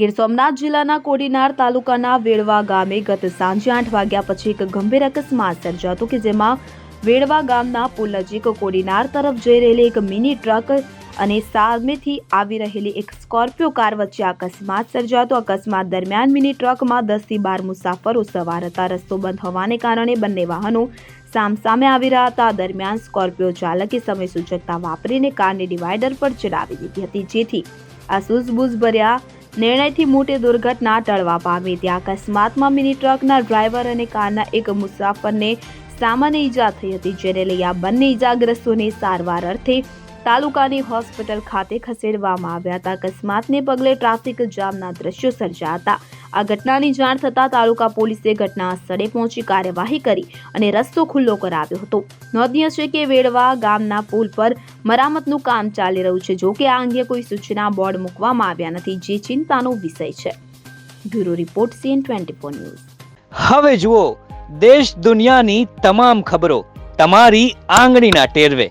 ગીર સોમનાથ જિલ્લાના કોડીનાર તાલુકાના વેડવા ગામે ગત સાંજે આઠ વાગ્યા પછી એક ગંભીર અકસ્માત સર્જાયો હતો કે જેમાં વેડવા ગામના પુલ નજીક કોડીનાર તરફ જઈ રહેલી એક મિની ટ્રક અને સામેથી આવી રહેલી એક સ્કોર્પિયો કાર વચ્ચે અકસ્માત સર્જાયો હતો અકસ્માત દરમિયાન મિની ટ્રકમાં દસથી બાર મુસાફરો સવાર હતા. રસ્તો બંધ હોવાને કારણે બંને વાહનો સામસામે આવી રહ્યા હતા. દરમિયાન સ્કોર્પિયો ચાલકે સમય સૂચકતા વાપરીને કારને ડિવાઈડર પર ચડાવી દીધી હતી. જેથી આ સૂઝબૂઝ ભર્યા નિર્ણયથી મોટી દુર્ઘટના ટળવા પામી. ત્યાં અકસ્માતમાં મિની ટ્રકના ડ્રાઈવર અને કારના એક મુસાફરને સામાન્ય ઈજા થઈ હતી, જેને લઈ આ બંને ઈજાગ્રસ્તોને સારવાર અર્થે તાલુકાની હોસ્પિટલ ખાતે ખસેડવામાં આવ્યા હતા. અકસ્માતને પગલે ટ્રાફિક જામના દ્રશ્યો સર્જાયા હતા. આ ઘટનાની જાણ થતાં તાલુકા પોલીસે ઘટના સ્થળે પહોંચી કાર્યવાહી કરી અને રસ્તો ખુલ્લો કરાવ્યો હતો. નોંધનીય છે કે વેડવા ગામના પુલ પર મરામતનું કામ ચાલી રહ્યું છે, જો કે આ અંગે કોઈ સૂચના બોર્ડ મૂકવામાં આવ્યા નથી, જે ચિંતાનો વિષય છે. Bureau report CN twenty news. હવે જુઓ, દેશ દુનિયાની તમામ ખબરો તમારી આંગળીના ટેરવે.